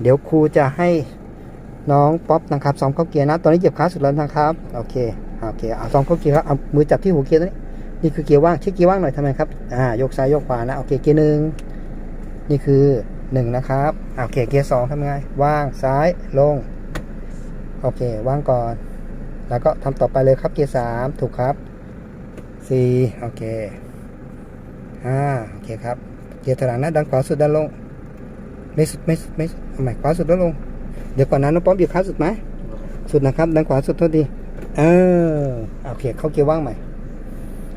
เดี๋ยวครูจะให้น้องป๊อปนะครับซ้อมเข้าเกียร์นะ ตอนนี้เหยียบคลัสสุดแล้วนะครับโอเคโอเคเอาซ้อมเข้าเกียร์ครับเอามือจับที่หัวเกียร์ตัวนี้นี่คือเกียร์ว่างเช็คเกียร์ว่างหน่อยทำไมครับอ่ายกซ้ายยกขวานะโอเคเกียร์หนึ่งนี่คือหนึ่งนะครับอ่าโอเคเกียร์สองทำไงว่างซ้ายลงโอเคว่างก่อน แล้วก็ทำต่อไปเลยครับเกียร์สามถูกครับสี่โอเคห้าโอเคครับเกียร์ถลังนะดันขวาสุดดันลง ไม่สุดไม่สุดไม่สุดเอาใหม่ขวาสุดแล้วลง เดี๋ยวก่อนนะน้องป๊อปเหยียบขาสุดไหมสุดนะครับดันขวาสุดโทษดีเออโอเคเข้าเกียร์ว่างใหม่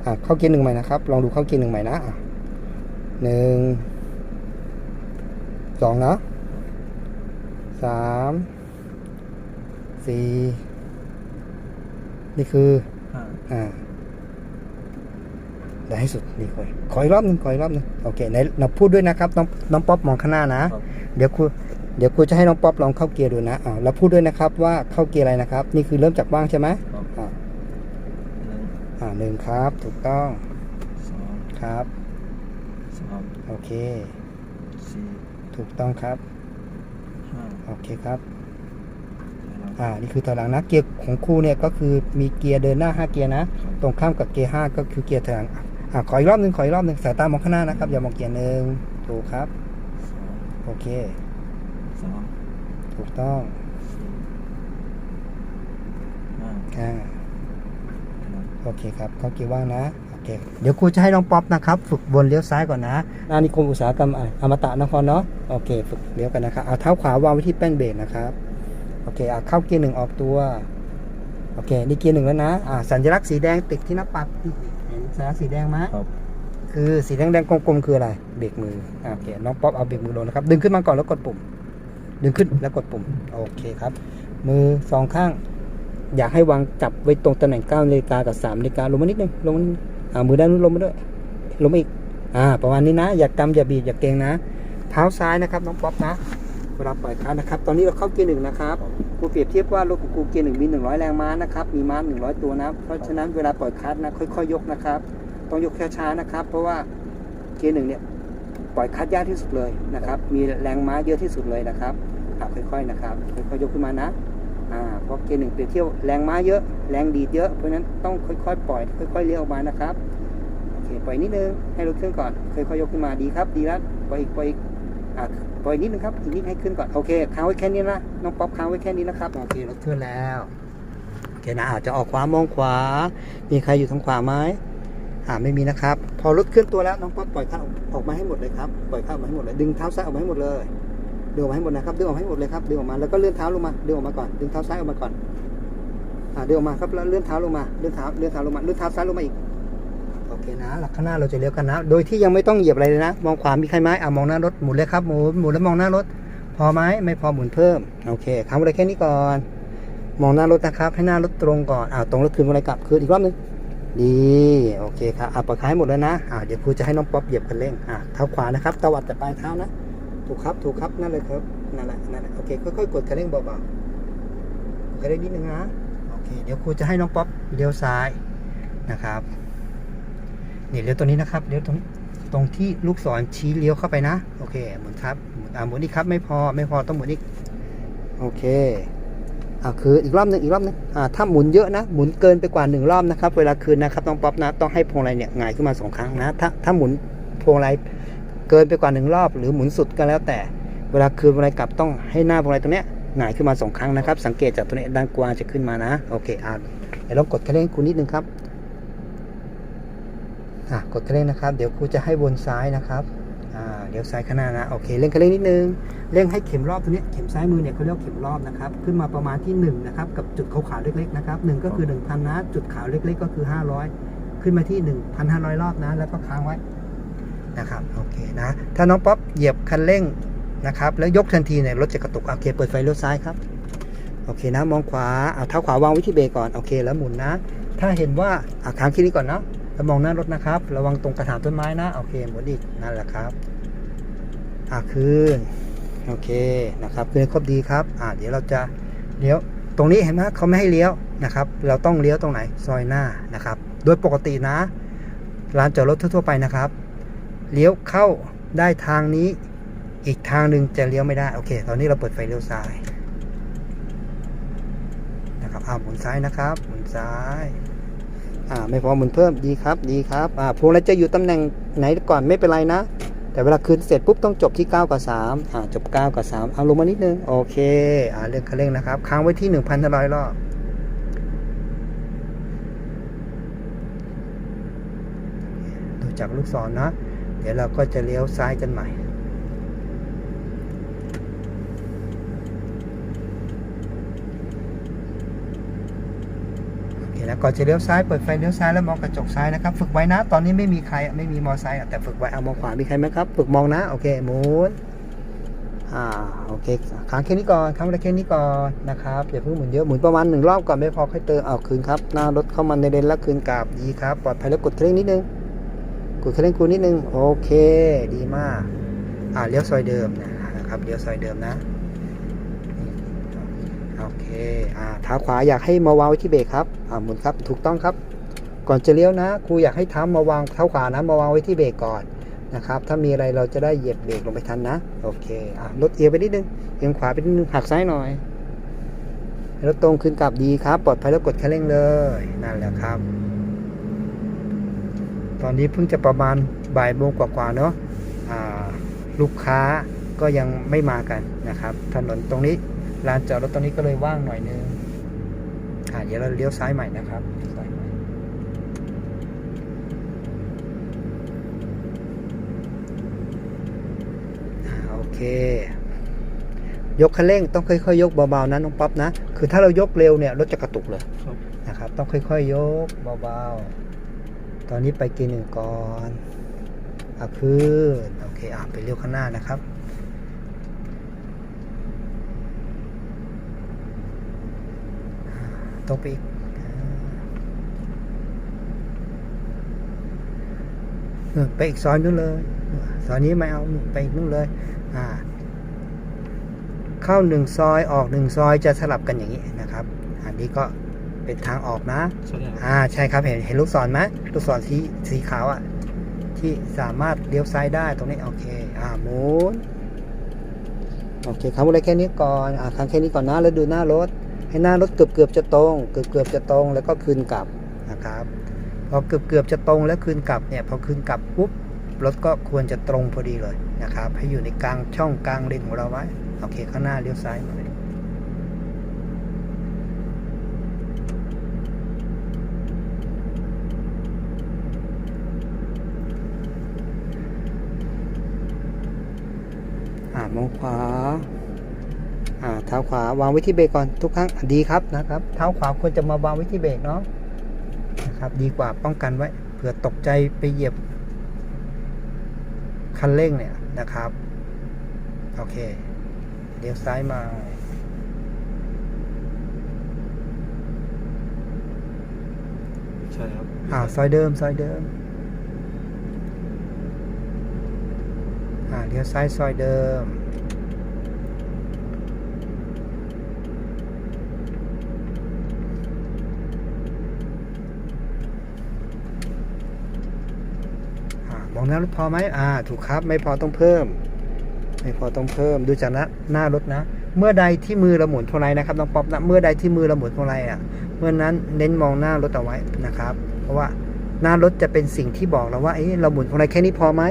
อะเข้าเกียร์หนึ่งใหม่นะครับ ลองดูเข้าเกียร์หนึ่งใหม่นะอะหนึ่งสองนะสามสี่นี่คือห้าอ่า ได้ให้สุดดีกว่าขออีกรอบหนึ่งขออีกรอบหนึ่งโอเคไหนเราพูดด้วยนะครับน้องน้องป๊อปมองข้างหน้านะ เดี๋ยวครูเดี๋ยวครูจะให้น้องป๊อปลองเข้าเกียร์ดูนะอ่าเราพูดด้วยนะครับว่าเข้าเกียร์อะไรนะครับ นี่คือเริ่มจากว่างใช่ไหมอ่าหนึ่งอ่าหนึ่งครับ ถูกต้องสองครับสามโอเคสี่ถูกต้องครับห้าโอเคครับ อ่า นี่คือถอยหลังนะ เกียร์ของครูเนี่ยก็คือมีเกียร์เดินหน้า 5 เกียร์นะ ตรงข้ามกับเกียร์5ก็คือเกียร์ถอยหลัง อ่าขออีกรอบหนึ่งขออีกรอบหนึ่งสายตามองข้างหน้านะครับ อย่ามองเกียร์หนึ่งถูกครับสองโอเคสามถูกต้องสี่ห้าอ่าหกโอเคครับเข้าเกียร์ว่างนะโอเคเดี๋ยวครูจะให้น้องป๊อปนะครับ ฝึกวนเลี้ยวซ้ายก่อนนะนานิคมอุตสาหกรรมอะอมตะนครเนาะโอเค ฝึกเลี้ยวกันนะครับเอาเท้าขวาวางไว้ที่แป้นเบรกนะครับโอเคอะเข้าเกียร์หนึ่งออกตัวโอเคนี่เกียร์หนึ่งแล้วนะอ่าสัญลักษณ์สีแดงติดที่หน้าปัดนี่เห็น สัญลักษณ์สีแดงไหมครับคือสีแดงๆกลมๆคืออะไร เบรกมืออะโอเคน้องป๊อปเอาเบรกมือลงนะครับ ดึงขึ้นมาก่อนแล้วกดปุ่ม ดึงขึ้นแล้วกดปุ่ม โอเคครับ มือสองข้าง อยากให้วางจับไว้ตรงตำแหน่ง9นาฬิกากับ3นาฬิกาลงมานิดนึงลงมานิดนึงอ่ามือด้านนู้นลงมาด้วย ลงมาอีก อ่า ประมาณนี้นะ อย่ากำอย่าบีบอย่าเกรงนะ เท้าซ้ายนะครับน้องป๊อปนะ เวลาปล่อยคันนะครับ ตอนนี้เราเข้าเกียร์หนึ่งนะครับกูเปรียบเทียบว่ารถของกูเกียร์หนึ่งมี 100 แรงม้านะครับ มีม้า100 ตัวนะ เพราะฉะนั้นเวลาปล่อยคันนะ ค่อยๆ ยกนะครับ ต้องยกช้าๆ นะครับ เพราะว่าเกียร์หนึ่งเนี่ยปล่อยคัดยากที่สุดเลยนะครับ มีแรงม้าเยอะที่สุดเลยนะครับค่อยๆ นะครับ ค่อยๆ ยกขึ้นมานะอ่าเพราะเกียร์หนึ่งเปรียบเทียบแรงม้าเยอะ แรงดีดเยอะ เพราะฉะนั้นต้องค่อยๆ ปล่อย ค่อยๆ เลี้ยวออกมานะครับโอเคปล่อยนิดนึง ให้รถเครื่องก่อน ค่อยๆ ยกขึ้นมาดีครับ ดีแล้วปล่อยอีก ปล่อยอีกอะ ปล่อยนิดนึงครับอีกนิดให้ขึ้นก่อนโอเคค้างไว้แค่นี้นะน้องป๊อปค้างไว้แค่นี้นะครับโอเครถเคลื่อนแล้วโอเคนะอาจจะออกขวามองขวา มีใครอยู่ทางขวาไหมอ่าไม่มีนะครับ พอรถเคลื่อนตัวแล้วน้องป๊อปปล่อยข้าออกมาให้หมดเลยครับปล่อยข้าออกมาให้หมดเลยดึงเท้าซ้ายออกมาให้หมดเลยดึงออกมาให้หมดนะครับดึงออกมาให้หมดเลยครับดึงออกมาแล้วก็เลื่อนเท้าลงมาดึงออกมาก่อนดึงเท้าซ้ายออกมาก่อนอ่าดึงออกมาครับแล้วเลื่อนเท้าลงมาเลื่อนเท้าเลื่อนเท้าลงมาเลื่อนเท้าซ้ายลงมาอีก เคนะ หลักข้างหน้าเราจะเลี้ยวกันนะ โดยที่ยังไม่ต้องเหยียบอะไรเลยนะ มองขวามีใครไหมอ่ามองหน้ารถหมุนเลยครับหมุนหมุนแล้วมองหน้ารถ พอไหมไม่พอหมุนเพิ่มโอเคค้างไว้แค่นี้ก่อน มองหน้ารถนะครับ ให้หน้ารถตรงก่อนอ่าตรงแล้วคืนอะไรกลับคืนอีกรอบนึงดีโอเคครับอ่าปล่อยคายหมดแล้วนะอ่าเดี๋ยวครูจะให้น้องป๊อปเหยียบคันเร่งอ่าเท้าขวานะครับตวัดแต่ปลายเท้านะ ถูกครับถูกครับนั่นเลยครับนั่นแหละนั่นแหละโอเคค่อยๆกดคันเร่งเบาๆคันเร่งนิดนึงนะโอเคเดี๋ยวครูจะให้น้องป๊อปเลี้ยวซ้ายนะครับ นี่เลี้ยวตัวนี้นะครับเลี้ยวตรงตรงที่ลูกศรชี้เลี้ยวเข้าไปนะ โอเคหมุนครับหมุนอ่าหมุนอีกครับไม่พอไม่พอต้องหมุนอีกโอเคอ่าคืออีกรอบหนึงอีกรอบหนึงอ่าถ้าหมุนเยอะนะหมุนเกินไปกว่าหนึ่งรอบนะครับ เวลาคืนนะครับต้องป๊อปนะต้องให้พวงมาลัยเนี่ยหงายขึ้นมาสองครั้งนะถ้าถ้าหมุนพวงมาลัยเกินไปกว่าหนึ่งรอบ หรือหมุนสุดก็แล้วแต่เวลาคืนพวงมาลัยกลับต้องให้หน้าพวงมาลัยตรงเนี้ยหงายขึ้นมาสองครั้งนะครับ สังเกตจากตัวนี้ด้านกวางจะขึ้นมานะ โอเคอ่าเดี๋ยวลองกดคันเร่งคุณนิดนึงครับ อะกดคันเร่งนะครับ เดี๋ยวครูจะให้วนซ้ายนะครับอ่าเดี๋ยวซ้ายข้างหน้านะโอเคเร่งคันเร่งนิดนึงเร่งให้เข็มรอบตัวเนี้ยเข็มซ้ายมือเนี่ยเขาเรียกเข็มรอบนะครับขึ้นมาประมาณที่1นะครับกับจุดขาวๆเล็กๆนะครับหนึ่งก็คือ 1,000นะจุดขาวเล็กๆก็คือ 500 ขึ้นมาที่ 1,500 รอบนะแล้วก็ค้างไว้นะครับโอเคนะถ้าน้องป๊อปเหยียบคันเร่งนะครับแล้วยกทันทีเนี่ยรถจะกระตุกโอเคเปิดไฟเลี้ยวซ้ายครับโอเคนะมองขวาเอาเท้าขวาวางไว้ที่เบรกก่อนโอเคแล้วหมุนนะ ถ้าเห็นว่าอะค้างที่นี้ก่อนเนาะ แล้วมองหน้ารถนะครับ ระวังตรงกระถางต้นไม้นะ โอเคหมุนอีกนั่นแหละครับ อ่าคืนโอเคนะครับคืนครบดีครับ อ่าเดี๋ยวเราจะเลี้ยว ตรงนี้เห็นไหมเขาไม่ให้เลี้ยวนะครับ เราต้องเลี้ยวตรงไหน ซอยหน้านะครับ โดยปกตินะลานจอดรถทั่วๆไปนะครับ เลี้ยวเข้าได้ทางนี้ อีกทางหนึ่งจะเลี้ยวไม่ได้ โอเค ตอนนี้เราเปิดไฟเลี้ยวซ้ายนะครับอ่าหมุนซ้ายนะครับ หมุนซ้าย อ่าไม่พอหมุนเพิ่มดีครับดีครับอ่าพวงเราจะอยู่ตำแหน่งไหนก่อนไม่เป็นไรนะ แต่เวลาคืนเสร็จปุ๊บต้องจบที่ 9 กับ3อ่าจบ 9 กับ3เอาลงมานิดนึงโอเคอ่าเลื่อนคันเร่งนะครับ ค้างไว้ที่1,500รอบดูจากลูกศรนะเดี๋ยวเราก็จะเลี้ยวซ้ายกันใหม่ โอเค แล้วก่อนจะเลี้ยวซ้ายเปิดไฟเลี้ยวซ้ายแล้วมองกระจกซ้ายนะครับ ฝึกไว้นะ ตอนนี้ไม่มีใครไม่มีมอไซค์แต่ฝึกไว้เอามองขวามีใครไหมครับ ฝึกมองนะ โอเคหมุนอ่าโอเคค้างแค่นี้ก่อนค้างไว้แค่นี้ก่อนนะครับอย่าเพิ่งหมุนเยอะหมุนประมาณหนึ่งรอบก่อนไม่พอค่อยเติมเอาคืนครับหน้ารถเข้ามาในเลนแล้วคืนกลับดีครับปลอดภัยแล้วกดเครื่องนิดนึงกดเครื่องคูนิดนึงโอเค ดีมากอ่าเลี้ยวซอยเดิมนะครับเลี้ยวซอยเดิมนะโอเคอ่าเท้าขวาอยากให้มาวางไว้ที่เบรกครับ อ่าหมุนครับถูกต้องครับ ก่อนจะเลี้ยวนะครูอยากให้เท้ามาวางเท้าขวานะมาวางไว้ที่เบรกก่อนนะครับ ถ้ามีอะไรเราจะได้เหยียบเบรกลงไปทันนะ โอเคอ่ารถเอียงไปนิดนึงเอียงขวาไปนิดนึงหักซ้ายหน่อยรถตรงขึ้นกลับดีครับ ปลอดภัยแล้วกดคันเร่งเลยนั่นแหละครับ ตอนนี้เพิ่งจะประมาณบ่ายโมงกว่าๆเนาะลูกค้าก็ยังไม่มากันนะครับ ถนนตรงนี้ลานจอดรถตรงนี้ก็เลยว่างหน่อยนึง อ่าเดี๋ยวเราเลี้ยวซ้ายใหม่นะครับซ้ายใหม่อ่าโอเค ยกคันเร่งต้องค่อยๆ ยกเบาๆนะน้องป๊อปนะ คือถ้าเรายกเร็วเนี่ยรถจะกระตุกเลยครับนะครับ ต้องค่อยๆ ยกเบาๆ ตอนนี้ไปเกียร์หนึ่งก่อนอะขึ้นโอเคอะไปเลี้ยวข้างหน้านะครับ ตรงไปอีกเออไปอีกซอยนู้นเลยซอยนี้ไม่เอาไปอีกนู้นเลยอ่าเข้าหนึ่งซอยออกหนึ่งซอยจะสลับกันอย่างนี้นะครับ อันนี้ก็เป็นทางออกนะใช่ครับอ่าใช่ครับเห็นเห็นลูกศรไหมลูกศรสีสีขาวอะ่ะ ที่สามารถเลี้ยวซ้ายได้ตรงนี้โอเค อ่าหมุนโอเคคำอะไรแค่นี้ก่อน อ่าครั้งแค่นี้ก่อนนะแล้วดูหน้ารถ ให้หน้ารถเกือบเกือบๆจะตรง เกือบเกือบๆจะตรงแล้วก็คืนกลับนะครับพอเกือบเกือบๆจะตรงแล้วคืนกลับเนี่ยพอคืนกลับปุ๊บรถก็ควรจะตรงพอดีเลยนะครับ ให้อยู่ในกลางช่องกลางเลนของเราไว้โอเคข้างหน้าเลี้ยวซ้ายหน่อยอ่ามองขวา ท้าขวาวางไว้ที่เบรกก่อนทุกครั้งดีครับนะครับ เท้าขวาควรจะมาวางไว้ที่เบรกเนาะนะครับ ดีกว่าป้องกันไว้เผื่อตกใจไปเหยียบ คันเร่งเนี่ยนะครับ โอเคเลี้ยวซ้ายมาใช่ครับอ่าซอยเดิมซอยเดิมอ่าเลี้ยวซ้ายซอยเดิม อ่ามองหน้ารถพอไหมอ่า ถูกครับ ไม่พอต้องเพิ่ม ไม่พอต้องเพิ่ม ดูจากน้าหน้ารถนะ เมื่อใดที่มือเราหมุนพวงมาลัยนะครับน้องป๊อปนะ เมื่อใดที่มือเราหมุนพวงมาลัยอะ เมื่อนั้นเน้นมองหน้ารถเอาไว้นะครับ เพราะว่าหน้ารถจะเป็นสิ่งที่บอกเราว่าเอ๊ะเราหมุนพวงมาลัยแค่นี้พอไหม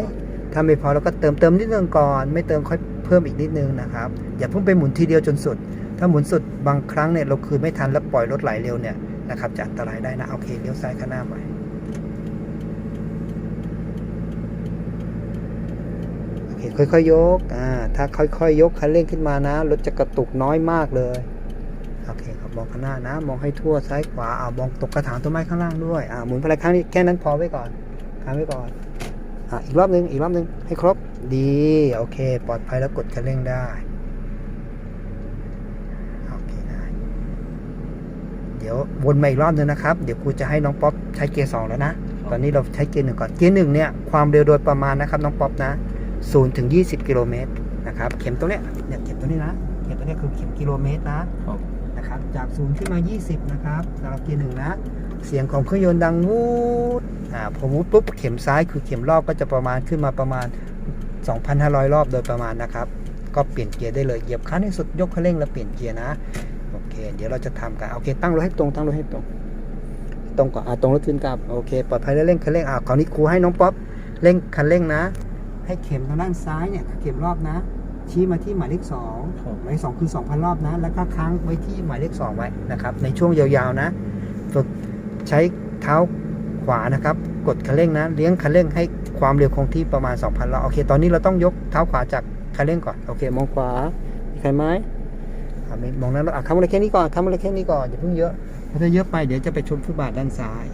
ถ้าไม่พอเราก็เติมเติมนิดนึงก่อน ไม่เติมค่อยเพิ่มอีกนิดนึงนะครับ อย่าเพิ่งไปหมุนทีเดียวจนสุด ถ้าหมุนสุดบางครั้งเนี่ยเราคืนไม่ทันแล้วปล่อยรถไหลเร็วเนี่ยนะครับจะอันตรายได้นะโอเคเลี้ยวซ้ายข้างหน้าไป โอเคค่อยๆยกอ่าถ้าค่อยๆยกคันเร่งขึ้นมานะรถจะกระตุกน้อยมากเลยโอเคครับมองข้างหน้านะ มองให้ทั่วซ้ายขวาอ่ามองตกกระถางต้นไม้ข้างล่างด้วยอ่าหมุนพลังครั้งนี้แค่นั้นพอไว้ก่อนค้างไว้ก่อนอะอีกรอบหนึงอีกรอบหนึงให้ครบดีโอเค ปลอดภัยแล้วกดคันเร่งได้โอเคได้เดี๋ยววนมาอีกรอบหนึงนะครับ เดี๋ยวครูจะให้น้องป๊อปใช้เกียร์สองแล้วนะ ตอนนี้เราใช้เกียร์หนึ่งก่อน เกียร์หนึ่งเนี่ยความเร็วโดยประมาณนะครับน้องป๊อปนะ ศูนย์ถึงยี่สิบกิโลเมตรนะครับ เข็มตรงเนี้ยเนี่ยเข็มตรงนี้นะ เข็มตรงเนี้ยคือเข็มกิโลเมตรนะครับนะครับ จากศูนย์ขึ้นมา 20 นะครับสำหรับเกียร์หนึ่งนะ เสียงของเครื่องยนต์ดังวูดอ่าพอวูดปุ๊บ เข็มซ้ายคือเข็มรอบก็จะประมาณขึ้นมาประมาณ 2,500 รอบโดยประมาณนะครับ ก็เปลี่ยนเกียร์ได้เลย เหยียบคันให้สุด ยกคันเร่งแล้วเปลี่ยนเกียร์นะ โอเค เดี๋ยวเราจะทำกัน โอเค ตั้งรถให้ตรง ตั้งรถให้ตรง ตรงก่อนอะตรงรถขึ้นครับ โอเค ปลอดภัยแล้วเร่งคันเร่งอะคราวนี้ครูให้น้องป๊อปเร่งคันเร่งนะ ให้เข็มทางด้านซ้ายเนี่ยเข็มรอบนะ ชี้มาที่หมายเลขสองครับหมายเลขสองคือ2,000รอบนะ แล้วก็ค้างไว้ที่หมายเลขสองไว้นะครับ ในช่วงยาวๆนะฝึกใช้เท้าขวานะครับ กดคันเร่งนะ เลี้ยงคันเร่งให้ความเร็วคงที่ประมาณ 2,000รอบโอเค ตอนนี้เราต้องยกเท้าขวาจากคันเร่งก่อน โอเค มองขวา มีใครไหมอะไม่มองนั้นแล้วอะทำอะไรแค่นี้ก่อนทำอะไรแค่นี้ก่อน อย่าเพิ่งเยอะเพราะถ้าเยอะไปเดี๋ยวจะไปชนฟุตบาทด้านซ้าย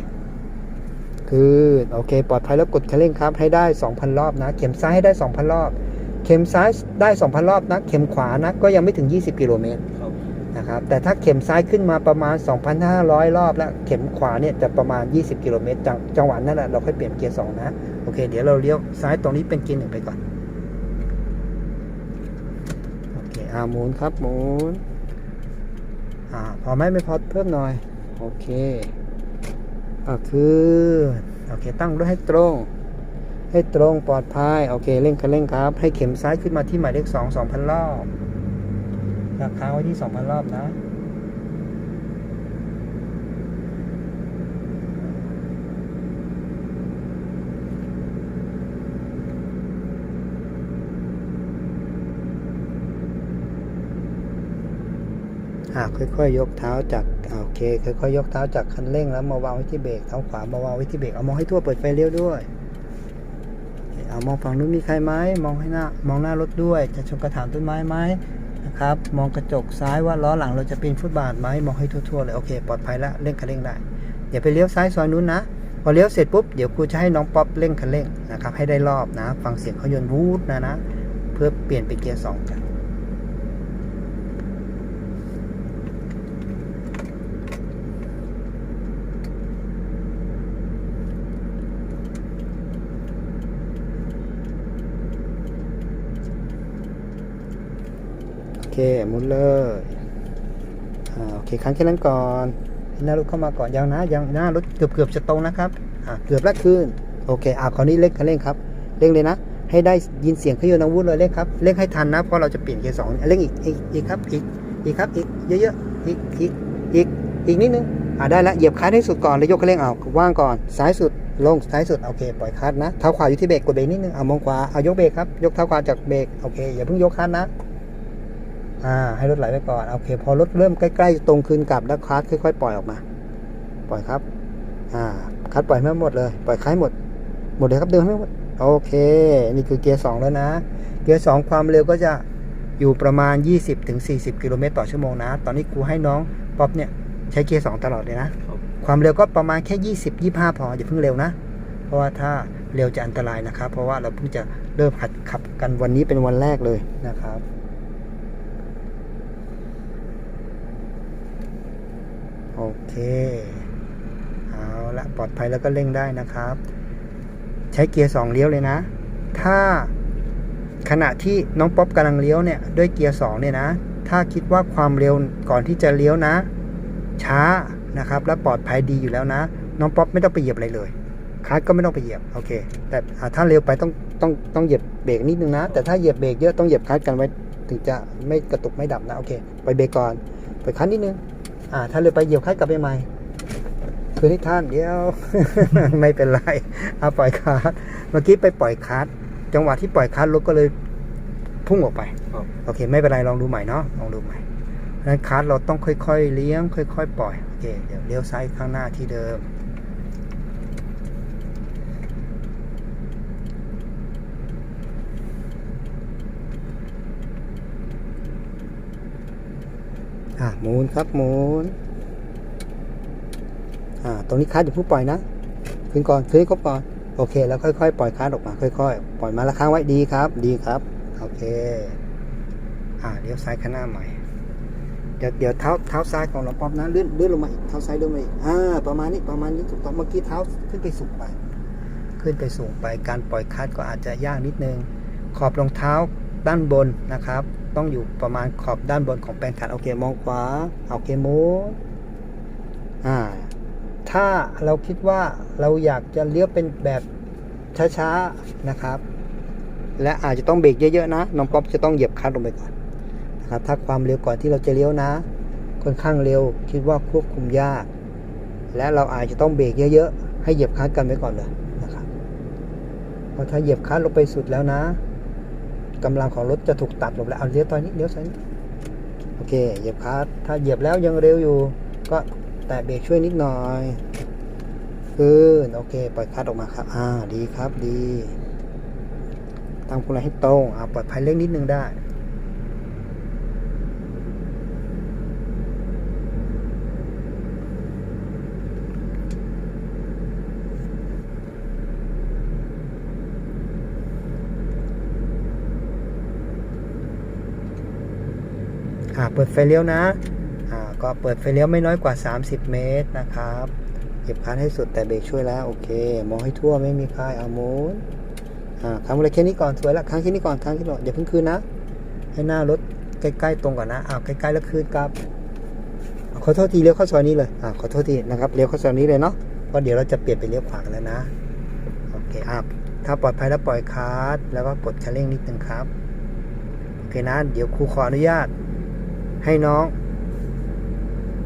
คือโอเค ปลอดภัยแล้วกดคันเร่งครับให้ได้ 2,000 รอบนะ เข็มซ้ายให้ได้ 2,000 รอบ เข็มซ้ายได้ 2,000 รอบนะเข็มขวานะก็ยังไม่ถึง 20 กิโลเมตรครับนะครับแต่ถ้าเข็มซ้ายขึ้นมาประมาณ 2,500 รอบแล้วเข็มขวาเนี่ยจะประมาณ 20 กิโลเมตรจังจังหวะนั้นแหละเราค่อยเปลี่ยนเกียร์2นะโอเค เดี๋ยวเราเลี้ยวซ้ายตรงนี้เป็นเกียร์หนึ่งไปก่อนโอเคอ่าหมุนครับหมุนอ่าพอไหมไม่พอเพิ่มหน่อยโอเค อ่าคือโอเคตั้งด้วยให้ตรง ให้ตรงปลอดภัยโอเคเร่งคันเร่งครับ ให้เข็มซ้ายขึ้นมาที่หมายเลขสองสองพันรอบราคาไว้ที่สองพันรอบนะ อ่าค่อยๆยกเท้าจากโอเคค่อยๆยกเท้าจากคันเร่งแล้วมาวางไว้ที่เบรกเท้าขวามาวางไว้ที่เบรกเอามองให้ทั่วเปิดไฟเลี้ยวด้วยเอามองฝั่งนู้นมีใครไหมมองให้หน้ามองหน้ารถด้วย จะชนกระถางต้นไม้ไหมนะครับ มองกระจกซ้ายว่าล้อหลังเราจะปีนฟุตบาทไหมมองให้ทั่วๆเลยโอเคปลอดภัยแล้วเร่งคันเร่งได้เดี๋ยวไปเลี้ยวซ้ายซอยนู้นนะพอเลี้ยวเสร็จปุ๊บเดี๋ยวครูจะให้น้องป๊อปเร่งคันเร่งนะครับให้ได้รอบนะ ฟังเสียงเขายนต์วูดนะนะ เพื่อเปลี่ยนเป็นเกียร์สองกัน เคหมุนเลยอ่าโอเคครั้งแค่นั้นก่อนหน้ารถเข้ามาก่อนยังนะยังหน้ารถเกือบเกือบจะตรงนะครับอ่าเกือบแล้วขึ้นโอเคอ่าคราวนี้เร่งคันเร่งครับเร่งเลยนะ ให้ได้ยินเสียงเครื่องยนต์อาวุธเลยเร่งครับเร่งให้ทันนะเพราะเราจะเปลี่ยนเกียร์สองเร่งอีกอีกอีกครับอีกอีกครับอีกเยอะๆอีกอีกอีกอีกนิดนึงอ่าได้แล้วเหยียบคลัตช์ให้สุดก่อนแล้วยกคันเร่งเอาว่างก่อนซ้ายสุดลงซ้ายสุดโอเคปล่อยคลัตช์นะเท้าขวาอยู่ที่เบรกกดเบรกนิดนึงเอามองขวาเอายกเบรกครับยกเท้าขวาจากเบรกโอเคอย่าเพิ่งยกคลัตช์นะ อ่าให้รถไหลไปก่อนโอเค พอรถเริ่มใกล้ๆตรงคืนกลับแล้วคลัสค่อยๆปล่อยออกมา ปล่อยครับอ่าคลัสปล่อยไม่หมดเลยปล่อยคลัสให้หมด หมดเลยครับเดินให้หมดโอเค นี่คือเกียร์สองแล้วนะ เกียร์สองความเร็วก็จะอยู่ประมาณ 20-40 กิโลเมตรต่อชั่วโมงนะ ตอนนี้ครูให้น้องป๊อปเนี่ยใช้เกียร์สองตลอดเลยนะครับความเร็วก็ประมาณแค่ 20 25 พออย่าเพิ่งเร็วนะ เพราะว่าถ้าเร็วจะอันตรายนะครับ เพราะว่าเราเพิ่งจะเริ่มหัดขับกันวันนี้เป็นวันแรกเลยนะครับ โอเค เอาละปลอดภัยแล้วก็เร่งได้นะครับ ใช้เกียร์สองเลี้ยวเลยนะ ถ้าขณะที่น้องป๊อปกำลังเลี้ยวเนี่ยด้วยเกียร์สองเนี่ยนะ ถ้าคิดว่าความเร็วก่อนที่จะเลี้ยวนะ ช้านะครับ และปลอดภัยดีอยู่แล้วนะ น้องป๊อปไม่ต้องไปเหยียบอะไรเลยคลัตช์ก็ไม่ต้องไปเหยียบโอเค แต่ถ้าเร็วไปต้องต้องต้องเหยียบเบรกนิดนึงนะ แต่ถ้าเหยียบเบรกเยอะต้องเหยียบคลัตช์กันไว้ ถึงจะไม่กระตุกไม่ดับนะโอเค ไปเบรกก่อนไปคลัตช์นิดนึง อ่าถ้าเร็วไปเหยียบคลัดกลับไปใหม่คือที่ท่านเดียว ไม่เป็นไรเอาปล่อยคาร์ดเมื่อกี้ไปปล่อยคาร์ดจังหวะที่ปล่อยคาร์ดรถก็เลยพุ่งออกไปโอเค ไม่เป็นไรลองดูใหม่เนาะลองดูใหม่เพราะฉะนั้นคาร์ดเราต้องค่อยๆเลี้ยง ค่อย ๆ ปล่อยโอเคเดี๋ยวเลี้ยวซ้ายข้างหน้าที่เดิม อะหมุนครับหมุนอ่าตรงนี้คาร์ดอย่าเพิ่งปล่อยนะขึ้นก่อนขึ้นให้ครบก่อนโอเค แล้วค่อยๆ ปล่อยคาร์ดออกมา ค่อยๆ ปล่อยมาแล้วค้างไว้ดีครับ ดีครับ โอเค อ่าเลี้ยวซ้ายข้างหน้าใหม่ เดี๋ยวเดี๋ยวเท้าเท้าซ้ายของเราป๊อปนะเลื่อนเลื่อนลงมาอีกเท้าซ้ายเลื่อนมาอีกอ่าประมาณนี้ประมาณนี้ถูกต้องเมื่อกี้เท้าขึ้นไปสูงไป ขึ้นไปสูงไปการปล่อยคาร์ดก็อาจจะยากนิดนึง ขอบรองเท้าด้านบนนะครับ ต้องอยู่ประมาณขอบด้านบนของแปลงขัดโอเคมองขวาโอเคมูอ่าถ้าเราคิดว่าเราอยากจะเลี้ยวเป็นแบบช้าๆนะครับ และอาจจะต้องเบรกเยอะๆนะน้องป๊อปจะต้องเหยียบคลัตช์ลงไปก่อนนะครับถ้าความเร็วก่อนที่เราจะเลี้ยวนะค่อนข้างเร็วคิดว่าควบคุมยาก และเราอาจจะต้องเบรกเยอะๆให้เหยียบคลัตช์กันไว้ก่อนเลยนะครับพราะถ้าเหยียบคลัตช์ลงไปสุดแล้วนะ กำลังของรถจะถูกตัดลงแล้วเอาเลี้ยวตอนนี้เลี้ยวซ้ายนิดโอเคเหยียบคาร์ถ้าเหยียบแล้วยังเร็วอยู่ ก็แตะเบรกช่วยนิดหน่อยขึ้นโอเคปล่อยคลัตช์ออกมาครับ อ่าดีครับดีตั้งพวงมาลัยให้ตรงอ่าปลอดภัยเล็กนิดนึงได้ อ่าเปิดไฟเลี้ยวนะอ่าก็เปิดไฟเลี้ยวไม่น้อยกว่า 30 เมตรนะครับเก็บคันให้สุดแต่เบรกช่วยแล้วโอเค มองให้ทั่วไม่มีใครเอามุนอ่าครั้งอะไรแค่นี้ก่อนสวยละครั้งแค่นี้ก่อนครั้งที่ก่อนอย่าเพิ่งคืนนะ ให้หน้ารถใกล้ๆตรงก่อนนะอ้าวใกล้ๆแล้วคืนครับขอโทษทีเลี้ยวเข้าซอยนี้เลยอ่าขอโทษทีนะครับเลี้ยวเข้าซอยนี้เลยเนาะเพราะเดี๋ยวเราจะเปลี่ยนไปเลี้ยวขวากันแล้วนะโอเคอ่าถ้าปลอดภัยแล้วปล่อยคาร์ดแล้วก็กดคันเร่งนิดนึงครับโอเคนะเดี๋ยวครูขออนุญาต ให้น้อง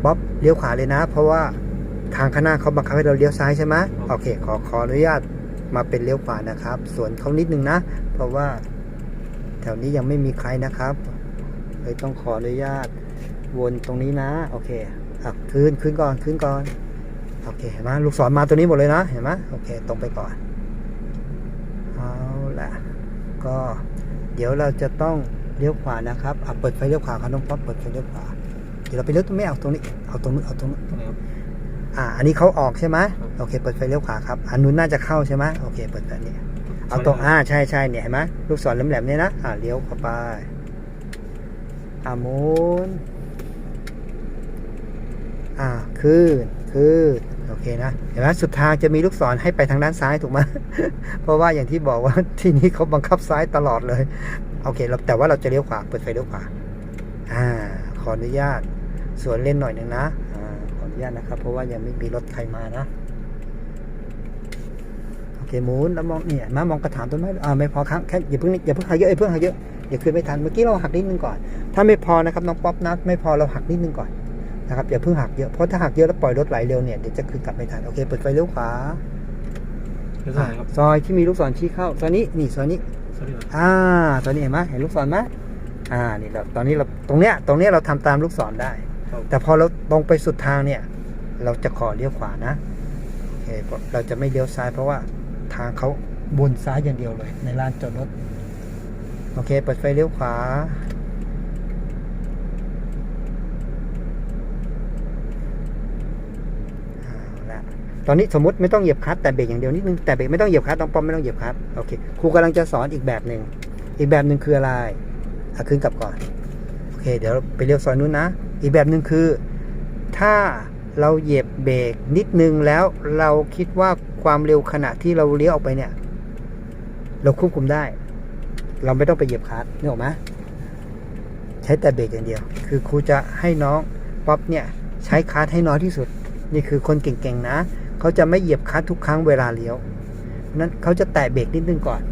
บ๊อบเลี้ยวขวาเลยนะ เพราะว่าทางข้างหน้าเขาบังคับให้เราเลี้ยวซ้ายใช่ไหมโอเค ขอขออนุญาตมาเป็นเลี้ยวขวานะครับส่วนเขานิดนึงนะ เพราะว่าแถวนี้ยังไม่มีใครนะครับเลยต้องขออนุญาตวนตรงนี้นะ โอเคอะขึ้นขึ้นก่อนขึ้นก่อน โอเคเห็นไหมลูกศรมาตัวนี้หมดเลยนะ เห็นไหมโอเค ตรงไปก่อน เอาละก็เดี๋ยวเราจะต้อง เลี้ยวขวานะครับอะเปิดไฟเลี้ยวขวาครับน้องป๊อปเปิดไฟเลี้ยวขวาเดี๋ยวเราไปเลี้ยวตรงไม่เอาตรงนี้เอาตรงนู้นเอาตรงนู้นตรงนี้ครับอ่า อันนี้เขาออกใช่ไหมครับโอเค เปิดไฟเลี้ยวขวาครับอันนู้นน่าจะเข้าใช่ไหมโอเค เปิดแบบนี้เอาตรงอ่าใช่ใช่เนี่ยเห็นไหมลูกศรแหลมๆเนี่ยนะอ่าเลี้ยวเข้าไปอ่าหมุนอ่าขึ้นขึ้นโอเคนะเห็นไหมสุดทางจะมีลูกศรให้ไปทางด้านซ้ายถูกไหมเพราะว่าอย่างที่บอกว่าที่นี่เขาบังคับซ้ายตลอดเลย โอเคเราแต่ว่าเราจะเลี้ยวขวา เปิดไฟเลี้ยวขวา อ่า ขออนุญาต สวนเล่นหน่อยหนึ่งนะ อ่า ขออนุญาตนะครับ เพราะว่ายังไม่มีรถใครมานะ โอเคหมุนแล้วมองเนี่ยมามองกระถางต้นไม้ อ่า ไม่พอครับแค่อย่าเพิ่งอย่าเพิ่งหักเยอะอย่าเพิ่งหักเยอะ อย่าขึ้นไม่ทัน เมื่อกี้เราหักนิดนึงก่อน ถ้าไม่พอนะครับน้องป๊อปนะไม่พอเราหักนิดนึงก่อนนะครับ อย่าเพิ่งหักเยอะ เพราะถ้าหักเยอะแล้วปล่อยรถไหลเร็วเนี่ยเดี๋ยวจะคืนกลับไม่ทัน โอเค เปิดไฟเลี้ยวขวาเลี้ยวซ้ายครับซอยที่มีลูกศรชี้เข้าซอยนี้นี่ซอยนี้สวัสดีครับ อ่าตอนนี้เห็นไหมเห็นลูกศรไหมอ่านี่เราตอนนี้เราตรงเนี้ยตรงเนี้ยเราทำตามลูกศรได้ แต่พอเราตรงไปสุดทางเนี่ย เราจะขอเลี้ยวขวานะโอเคเพราะเราจะไม่เลี้ยวซ้ายเพราะว่าทางเขาบนซ้ายอย่างเดียวเลย ในลานจอดรถโอเคเปิดไฟเลี้ยวขวาละ ตอนนี้สมมติไม่ต้องเหยียบคลัตช์แต่เบรกอย่างเดียวนิดนึงแต่เบรกไม่ต้องเหยียบคลัตช์ต้องป้อมไม่ต้องเหยียบคลัตช์โอเคครูกำลังจะสอนอีกแบบหนึ่งอีกแบบหนึ่งคืออะไรเอาขึ้นกลับก่อนโอเค เดี๋ยวไปเลี้ยวซอยนู้นนะ อีกแบบหนึ่งคือ ถ้าเราเหยียบเบรกนิดนึงแล้วเราคิดว่าความเร็วขณะที่เราเลี้ยวออกไปเนี่ย เราควบคุมได้ เราไม่ต้องไปเหยียบคลัตช์นึกออกไหมใช้แต่เบรกอย่างเดียว คือครูจะให้น้องป๊อปเนี่ย ใช้คลัตช์ให้น้อยที่สุด นี่คือคนเก่งๆนะ เขาจะไม่เหยียบคลัตช์ทุกครั้งเวลาเลี้ยวนั้นเขาจะแตะเบรกนิดนึงก่อน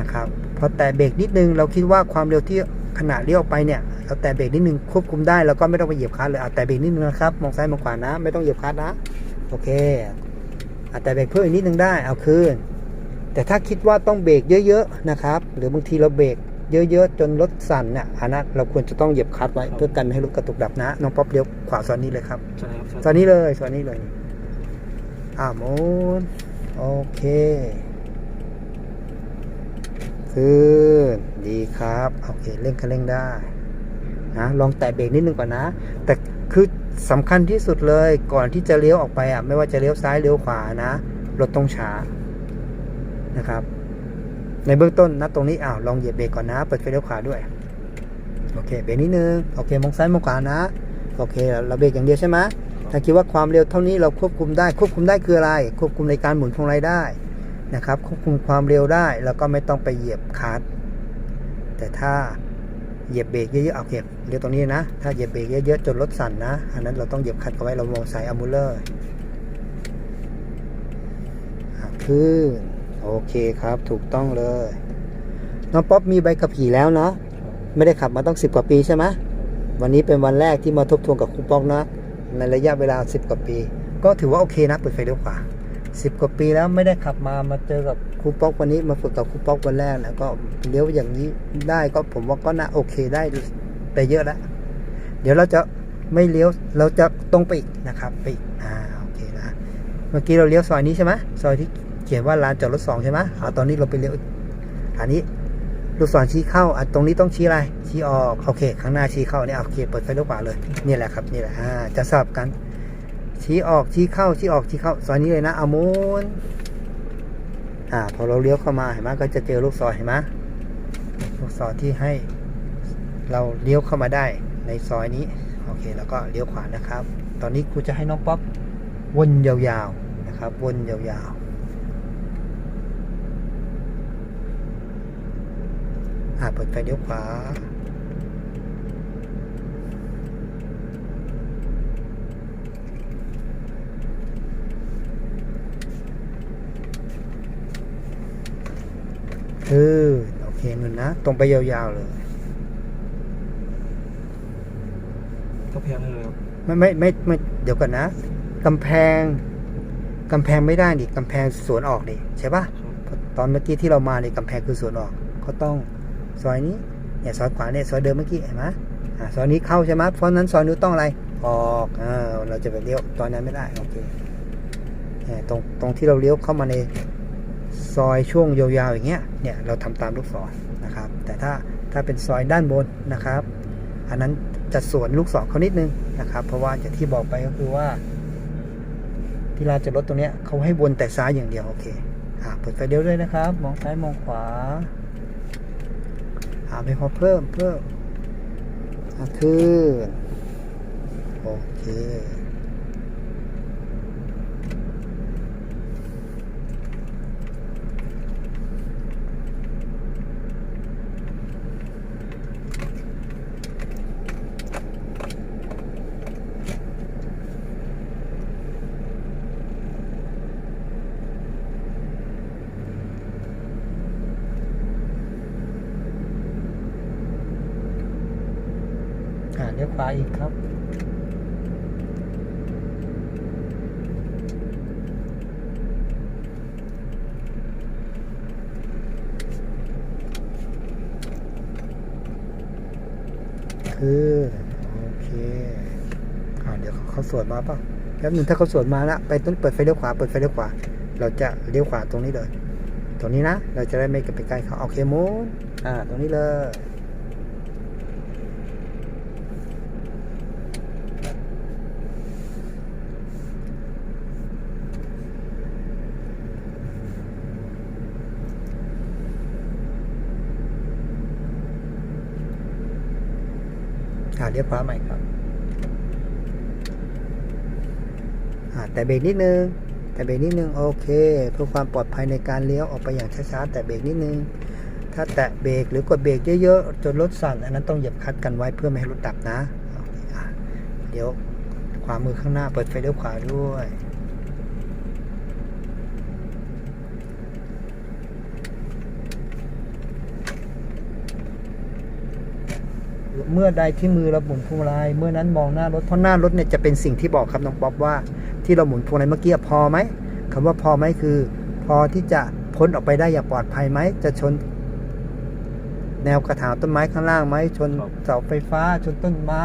นะครับพอแตะเบรกนิดนึง เราคิดว่าความเร็วที่ขณะเลี้ยวออกไปเนี่ยเราแตะเบรกนิดนึงควบคุมได้แล้วก็ไม่ต้องไปเหยียบคลัตช์เลยเอาแตะเบรกนิดนึงนะครับมองซ้ายมองขวานะ ไม่ต้องเหยียบคลัตช์นะโอเคเอาแตะเบรกเพิ่มอีกนิดนึงได้เอาคืนแต่ถ้าคิดว่าต้องเบรกเยอะๆนะครับ หรือบางทีเราเบรกเยอะๆจนรถสั่นเนี่ยอันนั้นเราควรจะต้องเหยียบคลัตช์ไว้เพื่อกันไม่ให้รถกระตุกดับนะน้องป๊อปเลี้ยวขวาซอนนี้เลยครับใช่ครับตอนนี้เลยตอนนี้เลย อ่ามุนโอเค ขึ้น ดีครับ โอเคเร่งคันเร่งได้นะลองแตะเบรกนิดนึงก่อนนะ แต่คือสำคัญที่สุดเลยก่อนที่จะเลี้ยวออกไปอะไม่ว่าจะเลี้ยวซ้ายเลี้ยวขวานะรถต้องช้านะครับ ในเบื้องต้นนะตรงนี้อ้าวลองเหยียบเบรกก่อนนะ เปิดไฟเลี้ยวขวาด้วย โอเคเบรกนิดนึง โอเคมองซ้ายมองขวานะ โอเค เราเบรกอย่างเดียวใช่ไหม ถ้าคิดว่าความเร็วเท่านี้เราควบคุมได้ควบคุมได้คืออะไร ควบคุมในการหมุนพวงมาลัยได้นะครับ ควบคุมความเร็วได้แล้วก็ไม่ต้องไปเหยียบคลัตช์แต่ถ้าเหยียบเบรกเยอะๆโอาเคเรียวตรงนี้นะ ถ้าเหยียบเบรกเยอะๆจนรถสั่นนะ อันนั้นเราต้องเหยียบคลัตช์เอาไว้เรามองสายอะมูลเลอร์ขึ้นโอเคครับถูกต้องเลยน้องป๊อปมีใบขับขี่แล้วเนาะไม่ได้ขับมาต้องสิบกว่าปีใช่ไหมวันนี้เป็นวันแรกที่มาทบทวนกับครูป๊อกนะ ในระยะเวลาสิบกว่าปี ก็ถือว่าโอเคนะเปิดไฟเลี้ยวขวาสิบกว่าปีแล้วไม่ได้ขับมามาเจอกับครูป๊อกวันนี้มาฝึกกับครูป๊อกวันแรกนะก็เลี้ยวอย่างนี้ได้ก็ผมว่าก็น่าโอเคได้ไปเยอะแล้วเดี๋ยวเราจะไม่เลี้ยวเราจะตรงไปอีกนะครับไปอีกอ่าโอเคนะเมื่อกี้เราเลี้ยวซอยนี้ใช่ไหมซอยที่เขียนว่าลานจอดรถสองใช่ไหมอ่าตอนนี้เราไปเลี้ยวอันนี้ ลูกศรชี้เข้าอะตรงนี้ต้องชี้อะไร ชี้ออก โอเค ข้างหน้าชี้เข้าเนี่ยโอเค เปิดไฟเลี้ยวขวาเลย นี่แหละครับ นี่แหละอ่าจะสลับกัน ชี้ออก ชี้เข้า ชี้ออก ชี้เข้า ซอยนี้เลยนะ เอามุนอ่า พอเราเลี้ยวเข้ามาเห็นไหมก็จะเจอลูกศรเห็นไหมลูกศรที่ให้ เราเลี้ยวเข้ามาได้ในซอยนี้ โอเค แล้วก็เลี้ยวขวานะครับ ตอนนี้ครูจะให้น้องป๊อปวนยาวๆ นะครับ วนยาวๆ อ่าเปิดไฟเลี้ยวขวาคือโอเคเงินนะ ตรงไปยาวๆเลยก็แพงเลยครับไม่ไม่ไม่ไม่เดี๋ยวก่อนนะกำแพงกำแพงไม่ได้ดิกำแพงสวนออกดิใช่ปะครับตอนเมื่อกี้ที่เรามาในยกำแพงคือสวนออกก็ต้อง ซอยนี้เนี่ยซอยขวาเนี่ยซอยเดิมเมื่อกี้เห็นไหมอ่าซอยนี้เข้าใช่ไหมเพราะนั้นซอยนู้นต้องอะไรออกอ่าเราจะไปเลี้ยวตอนนั้นไม่ได้โอเคเนี่ยตรงตรงที่เราเลี้ยวเข้ามาในซอยช่วงยาวๆอย่างเงี้ยเนี่ยเราทำตามลูกศรนะครับ แต่ถ้าถ้าเป็นซอยด้านบนนะครับ อันนั้นจะสวนลูกศรเขานิดนึงนะครับ เพราะว่าอย่างที่บอกไปก็คือว่า ที่ลานจอดรถตรงเนี้ยเขาให้วนแต่ซ้ายอย่างเดียวโอเคอ่าเปิดไฟเลี้ยวด้วยนะครับ มองซ้ายมองขวา อ่าไม่พอเพิ่มเพิ่มอ่าขึ้นโอเค อ่าเลี้ยวขวาอีกครับ คือโอเคอ่า เขาสวนมาป่ะแล้วหนึ่งถ้าเขาสวนมาละไปต้นเปิดไฟเลี้ยวขวาเปิดไฟเลี้ยวขวา เราจะเลี้ยวขวาตรงนี้เลย ตรงนี้นะ เราจะได้ไม่ไปใกล้เขาโอเคมูนอ่า ตรงนี้เลยอ่าเลี้ยวขวาใหม่ครับ อ่า แต่เบรกนิดนึง แต่เบรกนิดนึงโอเค เพื่อความปลอดภัยในการเลี้ยวออกไปอย่างช้าๆแต่เบรกนิดนึง ถ้าแตะเบรกหรือกดเบรกเยอะๆจนรถสั่นอันนั้นต้องเหยียบคัดกันไว้เพื่อไม่ให้รถดับนะเคอะเดี๋ยวขวามือข้างหน้าเปิดไฟเลี้ยวขวาด้วย เมื่อใดที่มือเราหมุนพวงมาลัยเมื่อนั้นมองหน้ารถเพราะหน้ารถเนี่ยจะเป็นสิ่งที่บอกครับน้องป๊อปว่า ที่เราหมุนพวงมาลัยเมื่อกี้พอไหมคำว่าพอไหมคือ พอที่จะพ้นออกไปได้อย่างปลอดภัยไหมจะชน แนวกระถางต้นไม้ข้างล่างไหมชนเสาไฟฟ้า ชนต้นไม้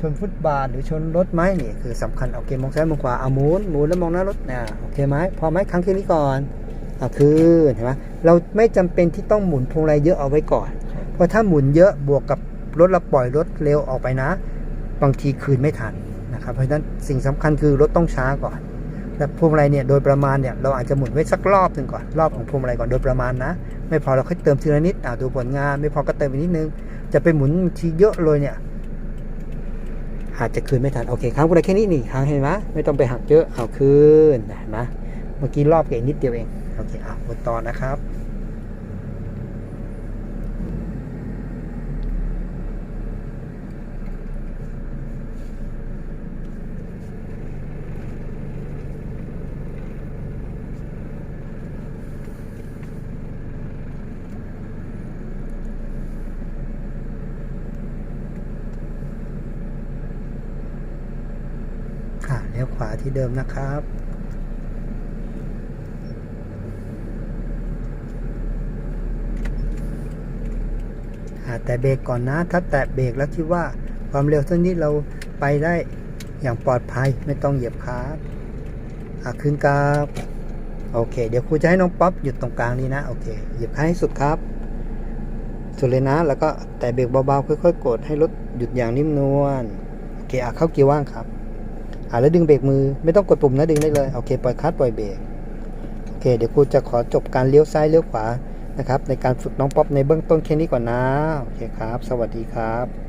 ชนฟุตบาทหรือชนรถไหมนี่คือสำคัญโอเคมองซ้ายมองขวาเอาหมุนหมุนแล้วมองหน้ารถนะโอเคไหมพอไหมครั้งแค่นี้ก่อนเอาคืนเห็นไหมเราไม่จำเป็นที่ต้องหมุนพวงมาลัยเยอะเอาไว้ก่อน เพราะถ้าหมุนเยอะบวกกับ รถเราปล่อยรถเร็วออกไปนะ บางทีคืนไม่ทันนะครับ เพราะฉะนั้นสิ่งสำคัญคือรถต้องช้าก่อนและพวงมาลัยเนี่ยโดยประมาณเนี่ยเราอาจจะหมุนไว้สักรอบหนึ่งก่อนรอบของพวงมาลัยก่อนโดยประมาณนะ ไม่พอเราค่อยเติมทีละนิดอ่าดูผลงาน ไม่พอก็เติมอีกนิดนึง จะไปหมุนทีเยอะเลยเนี่ยอาจจะคืนไม่ทันโอเคครั้งอะไรแค่นี้นี่ครั้งเห็นไหมไม่ต้องไปหักเยอะเอาคืนเห็นไหมเมื่อกี้รอบเก่งนิดเดียวเองโอเคอะวนต่อนะครับ ลี้ยวขวาที่เดิมนะครับอาแต่เบรกก่อนนะ ถ้าแตะเบรกแล้วคิดว่าความเร็วเท่านี้เราไปได้อย่างปลอดภัยไม่ต้องเหยียบคลัสอ่าขึ้นกราบโอเค เดี๋ยวครูจะให้น้องป๊อปหยุดตรงกลางนี้นะ โอเค เหยียบคลัสให้สุดครับ สุดเลยนะ แล้วก็แตะเบรกเบาๆ ค่อยๆ กดให้รถหยุดอย่างนิ่มนวล โอเคอะเข้าเกียร์ว่างครับ อ่าแล้วดึงเบรกมือไม่ต้องกดปุ่มนะดึงได้เลยโอเคปล่อยคัสปล่อยเบรกโอเค เดี๋ยวครูจะขอจบการเลี้ยวซ้ายเลี้ยวขวานะครับในการฝึกน้องป๊อปในเบื้องต้นแค่นี้ก่อนนะโอเคครับ สวัสดีครับ